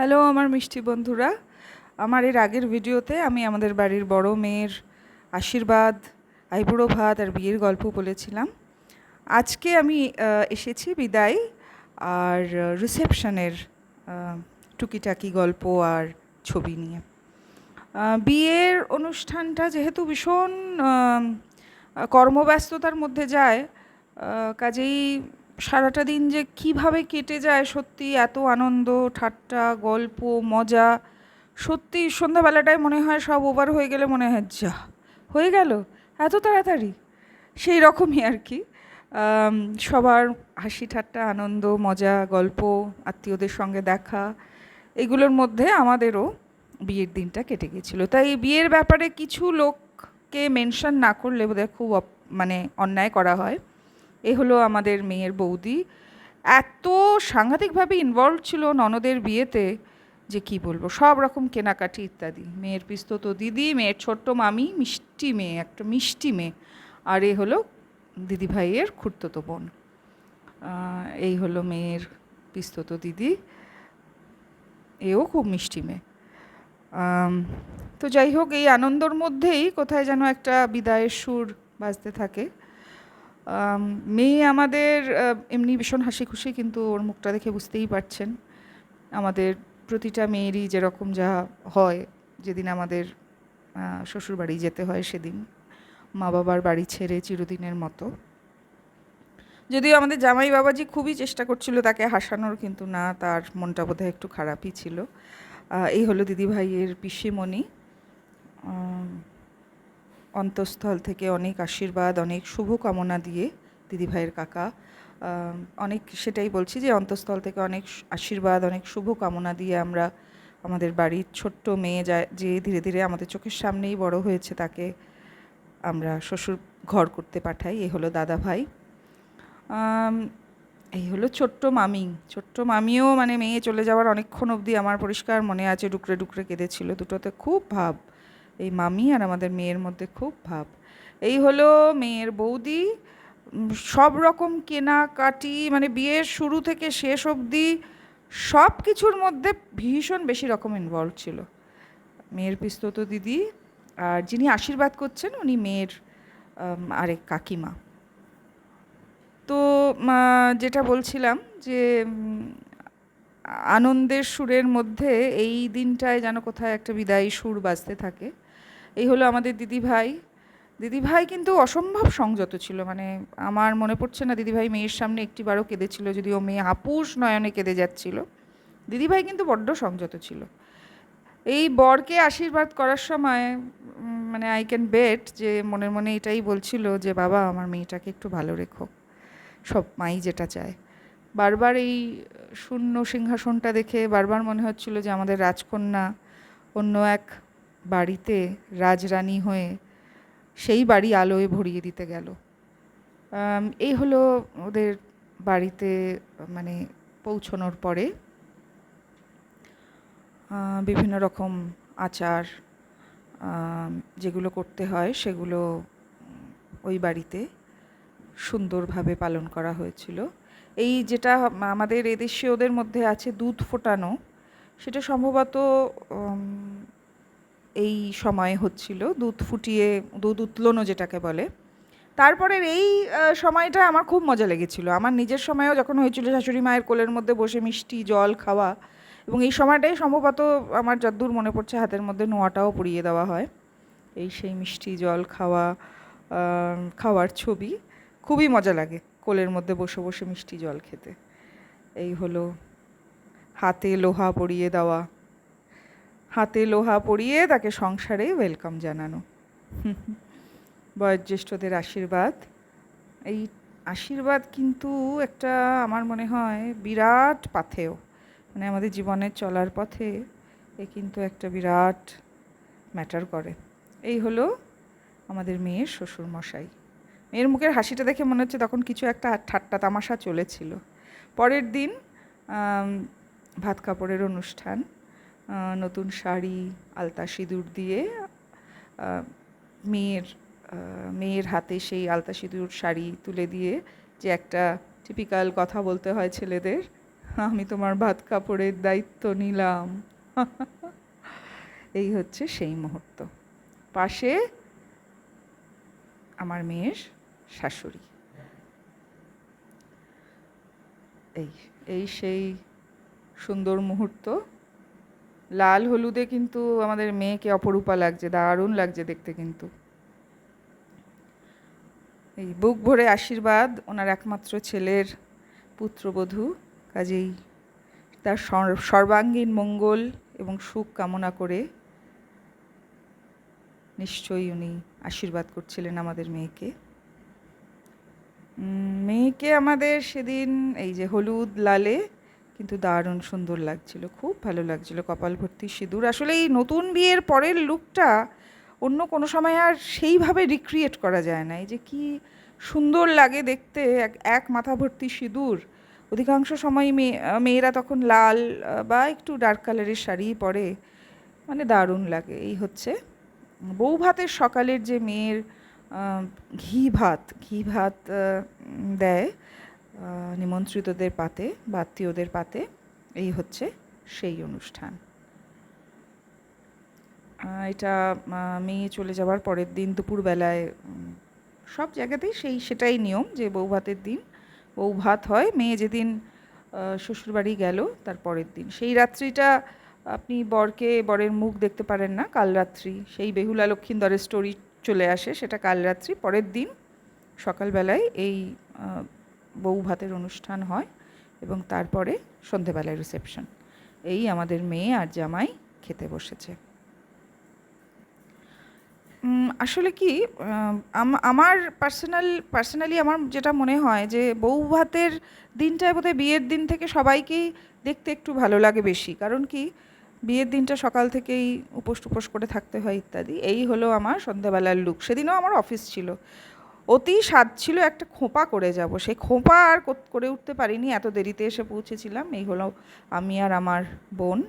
Hello আমার মিষ্টি বন্ধুরা। আমার এর আগের ভিডিওতে আমি আমাদের বাড়ির বড় মেয়ের আশীর্বাদ, আইবুড়ো ভাত আর বিয়ের গল্প বলেছিলাম। আজকে আমি এসেছি বিদায় আর রিসেপশনের টুকিটাকি গল্প আর ছবি নিয়ে। বিয়ের অনুষ্ঠানটা যেহেতু ভীষণ কর্মব্যস্ততার মধ্যে যায় কাজেই সারাটা দিন যে কীভাবে কেটে যায় সত্যি এত আনন্দ, ঠাট্টা, গল্প, মজা। সত্যি সন্ধ্যাবেলাটায় মনে হয় সব ওভার হয়ে গেলে মনে হয়, যা, হয়ে গেল, এত তাড়াতাড়ি। সেই রকমই আর কি। সবার হাসি, ঠাট্টা, আনন্দ, মজা, গল্প, আত্মীয়দের সঙ্গে দেখা, এগুলোর মধ্যে আমাদেরও বিয়ের দিনটা কেটে গেছিল। তাই বিয়ের ব্যাপারে কিছু লোককে মেনশন না করলে বোধহয় খুব মানে অন্যায় করা হয়। এ হলো আমাদের মেয়ের বৌদি। এত সাংঘাতিকভাবে ইনভলভ ছিল ননদের বিয়েতে যে কি বলব, সব রকম কেনাকাটি ইত্যাদি। মেয়ের পিস্তত দিদি, মেয়ের ছোট্ট মামি, মিষ্টি মেয়ে, একটা মিষ্টি মেয়ে। আর এ হলো দিদি ভাইয়ের খুড়তো বোন। এই হলো মেয়ের পিস্তত দিদি। এও খুব মিষ্টি মেয়ে। তো যাই হোক, এই আনন্দর মধ্যেই কোথায় যেন একটা বিদায়ের সুর বাজতে থাকে। মেয়ে আমাদের এমনি ভীষণ হাসি খুশি কিন্তু ওর মুখটা দেখে বুঝতেই পারছেন। আমাদের প্রতিটা মেয়েরই যেরকম যা হয় যেদিন আমাদের আহ, শ্বশুরবাড়ি যেতে হয় সেদিন মা বাবার বাড়ি ছেড়ে চিরদিনের মতো। যদিও আমাদের জামাই বাবাজি খুবই চেষ্টা করছিল তাকে হাসানোর কিন্তু না তার মনটা বোধহয় একটু খারাপই ছিল। এই হলো দিদিভাইয়ের পিসিমণি। অন্তঃস্থল থেকে অনেক আশীর্বাদ, অনেক শুভকামনা দিয়ে দিদিভাইয়ের কাকা অনেক সেটাই বলছি যে অন্তঃস্থল থেকে অনেক আশীর্বাদ, অনেক শুভকামনা দিয়ে আমরা আমাদের বাড়ির ছোট্ট মেয়ে যা, যে ধীরে ধীরে আমাদের চোখের সামনেই বড় হয়েছে তাকে আমরা শ্বশুর ঘর করতে পাঠাই। এ হলো দাদা ভাই। এই হলো ছোট্ট মামি। ছোট্ট মামিও মানে মেয়ে চলে যাওয়ার অনেকক্ষণ অবধি আমার পরিষ্কার মনে আছে, ডুকরে ডুকরে কেঁদেছিল। দুটোতে খুব ভাব। এই মামি আর আমাদের মেয়ের মধ্যে খুব ভাব। এই হলো মেয়ের বৌদি। সব রকম কেনাকাটি মানে বিয়ের শুরু থেকে শেষ অবধি সব কিছুর মধ্যে ভীষণ বেশি রকম ইনভলভ ছিল। মেয়ের পিস্তত দিদি আর যিনি আশীর্বাদ করছেন উনি মেয়ের আরেক কাকিমা। তো যেটা বলছিলাম যে আনন্দের সুরের মধ্যে এই দিনটায় যেন কোথায় একটা বিদায়ী সুর বাজতে থাকে এই হলো আমাদের দিদিভাই। দিদিভাই কিন্তু অসম্ভব সংযত ছিল মানে আমার মনে পড়ছে না দিদিভাই মেয়ের সামনে একটিবারও কেঁদেছিল, যদিও মেয়ে আপুস নয়নে কেঁদে যাচ্ছিল। দিদিভাই কিন্তু বড্ড সংযত ছিল। এই বরকে আশীর্বাদ করার সময় মানে আই ক্যান বেট যে মনের মনে এটাই বলছিল যে, বাবা, আমার মেয়েটাকে একটু ভালো রেখো। সব মাই যেটা চায়। বারবার এই শূন্য সিংহাসনটা দেখে বারবার মনে হচ্ছিল যে আমাদের রাজকন্যা অন্য এক বাড়িতে রাজরানী হয়ে সেই বাড়ি আলোয় ভরিয়ে দিতে গেল। এই হলো ওদের বাড়িতে মানে পৌঁছনোর পরে বিভিন্ন রকম আচার যেগুলো করতে হয় সেগুলো ওই বাড়িতে সুন্দরভাবে পালন করা হয়েছিল। এই যেটা আমাদের এদেশীয়দের মধ্যে আছে দুধ ফোটানো, সেটা সম্ভবত এই সময়ে হচ্ছিল, দুধ ফুটিয়ে, দুধ উতলোনো যেটাকে বলে। তারপরের এই সময়টা আমার খুব মজা লেগেছিল। আমার নিজের সময়েও যখন হয়েছিল শাশুড়ি মায়ের কোলের মধ্যে বসে মিষ্টি, জল, খাওয়া এবং এই সময়টাই সম্ভবত আমার যদ্দূর মনে পড়ছে হাতের মধ্যে নোয়াটাও পরিয়ে দেওয়া হয়। এই সেই মিষ্টি, জল, খাওয়া খাওয়ার ছবি খুবই মজা লাগে কোলের মধ্যে বসে বসে মিষ্টি, জল খেতে। এই হলো হাতে লোহা পরিয়ে দেওয়া। হাতে লোহা পরিয়ে তাকে সংসারে ওয়েলকাম জানানো। বয়োজ্যেষ্ঠদের আশীর্বাদ। এই আশীর্বাদ কিন্তু একটা আমার মনে হয় বিরাট পাথেয়। মানে আমাদের জীবনের চলার পথে এ কিন্তু একটা বিরাট ম্যাটার করে। এই হলো আমাদের মেয়ের শ্বশুর মশাই মেয়ের মুখের হাসিটা দেখে মনে হচ্ছে তখন কিছু একটা ঠাট্টা তামাশা চলেছিল। পরের দিন ভাত কাপড়ের অনুষ্ঠান। নতুন শাড়ি, আলতা সিঁদুর দিয়ে মেয়ের মেয়ের হাতে সেই আলতা সিঁদুর শাড়ি তুলে দিয়ে যে একটা টিপিক্যাল কথা বলতে হয় ছেলেদের, আমি তোমার ভাত কাপড়ের দায়িত্ব নিলাম। এই হচ্ছে সেই মুহূর্ত। পাশে আমার মেয়ের শাশুড়ি। এই এই সেই সুন্দর মুহূর্ত। লাল হলুদে কিন্তু আমাদের মেয়েকে অপরূপা লাগছে, দারুণ লাগছে দেখতে কিন্তু। এই বুক ভরে আশীর্বাদ, ওনার একমাত্র ছেলের পুত্রবধূ, কাজেই তার সর- সর্বাঙ্গীন মঙ্গল এবং সুখ কামনা করে নিশ্চয়ই উনি আশীর্বাদ করছিলেন আমাদের মেয়েকে। মেয়েকে আমাদের সেদিন এই যে হলুদ, লালে কিন্তু দারুণ সুন্দর লাগছিল, খুব ভালো লাগছিল কপাল ভর্তি সিঁদুর। আসলে এই নতুন বিয়ের পরের লুকটা অন্য কোনো সময় আর সেইভাবে রিক্রিয়েট করা যায় না। এই যে কি সুন্দর লাগে দেখতে, এক এক মাথা ভর্তি সিঁদুর। অধিকাংশ সময় মেয়ে মেয়েরা তখন লাল, বা একটু ডার্ক কালারের শাড়ি পরে। মানে দারুণ লাগে, এই হচ্ছে। বউ ভাতের সকালের যে মেয়ের ঘি ভাত ঘি ভাত দেয় নিমন্ত্রিতদের পাতে বা আত্মীয়দের পাতে এই হচ্ছে সেই অনুষ্ঠান। এটা মেয়ে চলে যাওয়ার পরের দিন দুপুরবেলায় সব জায়গাতেই সেই সেটাই নিয়ম যে বউ ভাতের দিন বউ ভাত হয়। মেয়ে যেদিন শ্বশুরবাড়ি গেল, তার পরের দিন। সেই রাত্রিটা আপনি বরকে, বরের মুখ দেখতে পারেন না, কাল রাত্রি। সেই বেহুলা লক্ষিন্দরের স্টোরি চলে আসে, সেটা কাল রাত্রি। পরের দিন সকালবেলায় এই বউ ভাতের অনুষ্ঠান হয় এবং তারপরে সন্ধেবেলায় রিসেপশন এই আমাদের মেয়ে আর জামাই খেতে বসেছে। আসলে কি আম- আমার পার্সোনাল পার্সোনালি আমার যেটা মনে হয় যে বউ ভাতের দিনটায় বোধহয় বিয়ের দিন থেকে সবাইকেই দেখতে একটু ভালো লাগে বেশি। কারণ কি, বিয়ের দিনটা সকাল থেকেই উপোস টুপোস করে থাকতে হয় ইত্যাদি। এই হলো আমার সন্ধ্যাবেলার লুক সেদিনও আমার অফিস ছিল। অতি স্বাদ ছিল একটা খোঁপা করে যাব। সেই খোঁপা আর করে উঠতে পারিনি, এত দেরিতে এসে পৌঁছেছিলাম। এই হলো আমি আর আমার বোন।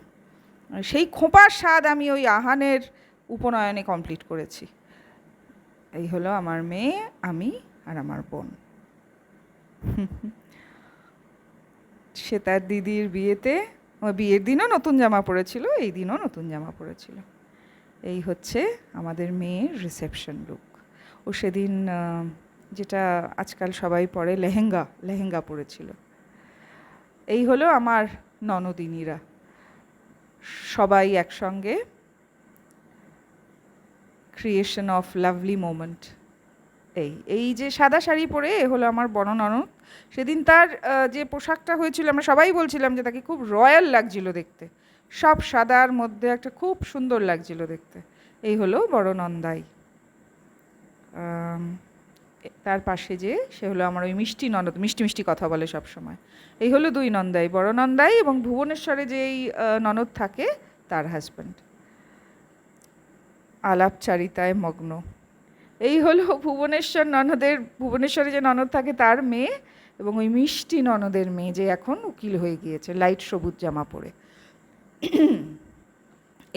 সেই খোঁপার স্বাদ আমি ওই আহানের উপনয়নে কমপ্লিট করেছি। এই হলো আমার মেয়ে, আমি আর আমার বোন। সে তার দিদির বিয়েতে বিয়ের দিনও নতুন জামা পরেছিল, এই দিনও নতুন জামা পরেছিল। এই হচ্ছে আমাদের মেয়ের রিসেপশন লুক ও সেদিন যেটা আজকাল সবাই পরে লেহেঙ্গা লেহেঙ্গা পরেছিল। এই হলো আমার ননদিনীরা। সবাই একসঙ্গে ক্রিয়েশন অফ লাভলি মোমেন্ট এই এই যে সাদা শাড়ি পরে এ হলো আমার বড় ননদ। সেদিন তার যে পোশাকটা হয়েছিল, আমরা সবাই বলছিলাম যে তাকে খুব রয়্যাল লাগছিল দেখতে। সব সাদার মধ্যে একটা খুব সুন্দর লাগছিল দেখতে। এই হলো বড় নন্দাই। তার পাশে যে, সে হলো আমার ওই মিষ্টি ননদ, মিষ্টি মিষ্টি কথা বলে সব সময় এই হলো দুই নন্দাই, বড় নন্দাই এবং ভুবনেশ্বরে যেই ননদ থাকে, তার হাজব্যান্ড আলাপচারিতায় মগ্ন। এই হলো ভুবনেশ্বর ননদের, ভুবনেশ্বরে যে ননদ থাকে, তার মেয়ে এবং ওই মিষ্টি ননদের মেয়ে যে এখন উকিল হয়ে গিয়েছে, লাইট সবুজ জামা পরে।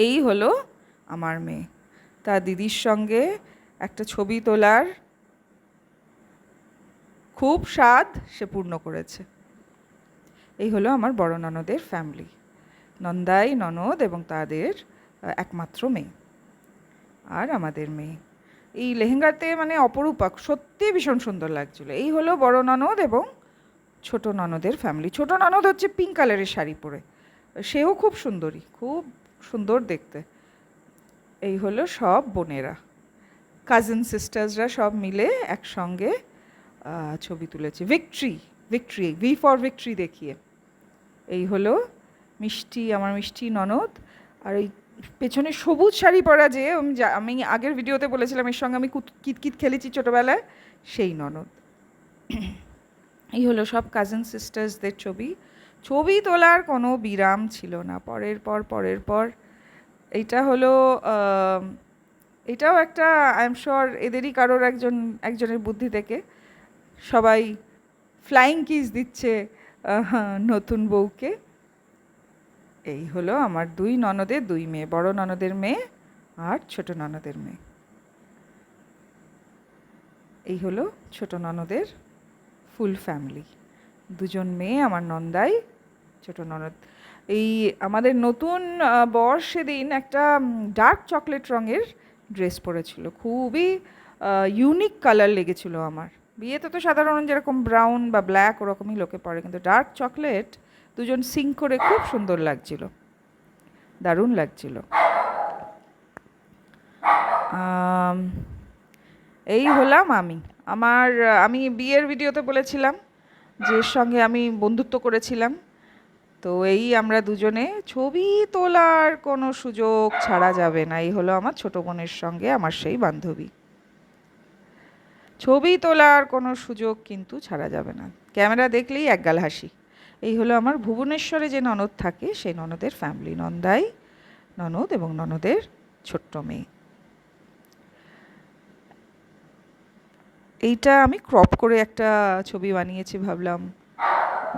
এই হলো আমার মেয়ে। তার দিদির সঙ্গে একটা ছবি তোলার খুব স্বাদ সে পূর্ণ করেছে। এই হলো আমার বড় ননদের ফ্যামিলি নন্দাই, ননদ এবং তাদের একমাত্র মেয়ে আর আমাদের মেয়ে। এই লেহেঙ্গাতে মানে অপরূপা সত্যি ভীষণ সুন্দর লাগছিল। এই হলো বড় ননদ এবং ছোট ননদের ফ্যামিলি ছোট ননদ হচ্ছে পিঙ্ক কালারের শাড়ি পরে। সেও খুব সুন্দরী, খুব সুন্দর দেখতে। এই হলো সব বোনেরা। কাজিন সিস্টার্সরা সব মিলে একসঙ্গে ছবি তুলেছে। Victory victory V for victory দেখিয়ে। এই হলো মিষ্টি, আমার মিষ্টি ননদ। আর এই পেছনে সবুজ শাড়ি পরা যে, আমি আগের ভিডিওতে বলেছিলাম, এর সঙ্গে আমি কুত- কিতকিত খেলেছি ছোটোবেলায়, সেই ননদ। এই হলো সব কাজিন সিস্টার্সদের ছবি। ছবি তোলার কোনো বিরাম ছিল না। পরের পর পরের পর। এইটা হলো এটাও একটা আই এম শিওর এদেরই কারোর একজন, একজনের বুদ্ধি থেকে। সবাই ফ্লাইং কিস দিচ্ছে নতুন বউকে। এই হলো আমার দুই ননদের দুই মেয়ে, বড় ননদের মেয়ে আর ছোট ননদের মেয়ে। এই হলো ছোট ননদের ফুল ফ্যামিলি দুজন মেয়ে, আমার নন্দাই, ছোট ননদ। এই আমাদের নতুন বর সেদিন একটা ডার্ক চকলেট রঙের ড্রেস পরেছিল। খুবই ইউনিক কালার লেগেছিল আমার। বিয়েতে তো সাধারণ যেরকম ব্রাউন বা ব্ল্যাক ওরকমই লোকে পরে, কিন্তু ডার্ক চকলেট দুজন সিং করে খুব সুন্দর লাগছিল। দারুণ লাগছিল। এই হলাম আমি। আমার, আমি বিয়ের ভিডিওতে বলেছিলাম যে সঙ্গে আমি বন্ধুত্ব করেছিলাম। তো এই আমরা দুজনে ছবি তোলার কোনো সুযোগ ছাড়া যাবে না। এই হলো আমার ছোট বোনের সঙ্গে আমার সেই বান্ধবী। ছবি তোলার কোনো সুযোগ কিন্তু ছাড়া যাবে না। ক্যামেরা দেখলেই একগাল হাসি। এই হলো আমার ভুবনেশ্বরে যে ননদ থাকে, সেই ননদের ফ্যামিলি নন্দাই, ননদ এবং ননদের ছোট্ট মেয়ে। এইটা আমি ক্রপ করে একটা ছবি বানিয়েছি ভাবলাম।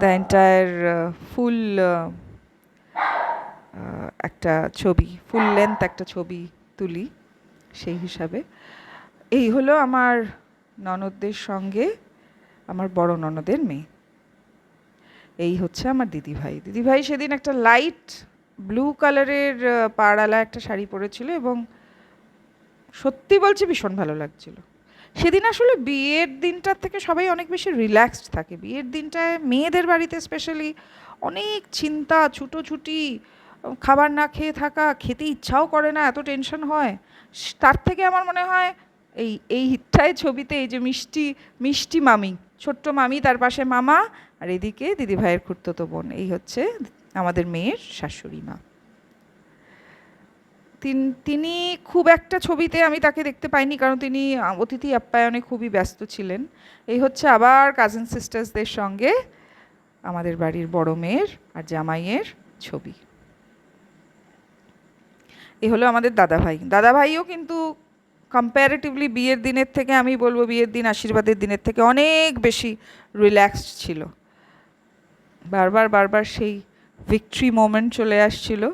দ্য এন্টায়ার ফুল একটা ছবি ফুল লেন্থ একটা ছবি তুলি সেই হিসাবে। এই হলো আমার ননদদের সঙ্গে, আমার বড় ননদের মেয়ে। এই হচ্ছে আমার দিদিভাই। দিদিভাই সেদিন একটা লাইট ব্লু কালারের পাড়ালা একটা শাড়ি পরেছিল এবং সত্যি বলছি ভীষণ ভালো লাগছিল। সেদিন আসলে বিয়ের দিনটার থেকে সবাই অনেক বেশি রিল্যাক্সড থাকে। বিয়ের দিনটায় মেয়েদের বাড়িতে স্পেশালি অনেক চিন্তা, ছুটোছুটি খাবার না খেয়ে থাকা, খেতে ইচ্ছাও করে না, এত টেনশন হয়। তার থেকে আমার মনে হয় এই এই হিটটায় ছবিতে এই যে মিষ্টি মিষ্টি মামি, ছোট্ট মামি, তার পাশে মামা, আর এদিকে দিদিভাইয়ের খুড়তো বোন। এই হচ্ছে আমাদের মেয়ের শাশুড়ি মা। তিন- তিনি খুব একটা ছবিতে আমি তাকে দেখতে পাইনি, কারণ তিনি অতিথি আপ্যায়নে খুবই ব্যস্ত ছিলেন। এই হচ্ছে আবার কাজিন সিস্টার্সদের সঙ্গে আমাদের বাড়ির বড় মেয়ের আর জামাইয়ের ছবি। এ হলো আমাদের দাদাভাই। দাদাভাইও কিন্তু কম্প্যারেটিভলি বিয়ের দিনের থেকে, আমি বলব বিয়ের দিন, আশীর্বাদের দিনের থেকে অনেক বেশি রিল্যাক্সড ছিল। বারবার বারবার সেই ভিক্টরি মোমেন্ট চলে আসছিল।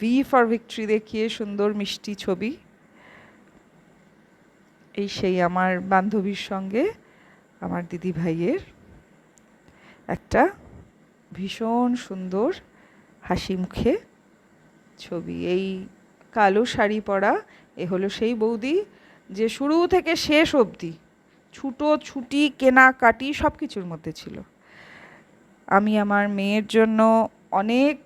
ভি ফর ভিক্টরি দেখিয়ে সুন্দর মিষ্টি ছবি। এই সেই আমার বান্ধবীর সঙ্গে, আমার দিদি ভাইয়ের একটা ভীষণ সুন্দর হাসি মুখে ছবি। এই কালো শাড়ি পরা, এ হলো সেই বৌদি যে শুরু থেকে শেষ অবধি ছুটো ছুটি, কেনাকাটি সব কিছুর মধ্যে ছিল। আমি আমার মেয়ের জন্য অনেক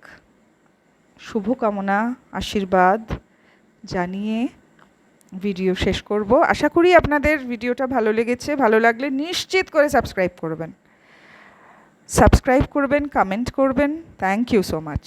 শুভকামনা, আশীর্বাদ জানিয়ে ভিডিও শেষ করব। আশা করি আপনাদের ভিডিওটা ভালো লেগেছে। ভালো লাগলে নিশ্চিত করে সাবস্ক্রাইব করবেন। সাবস্ক্রাইব করবেন কমেন্ট করবেন। Thank you so much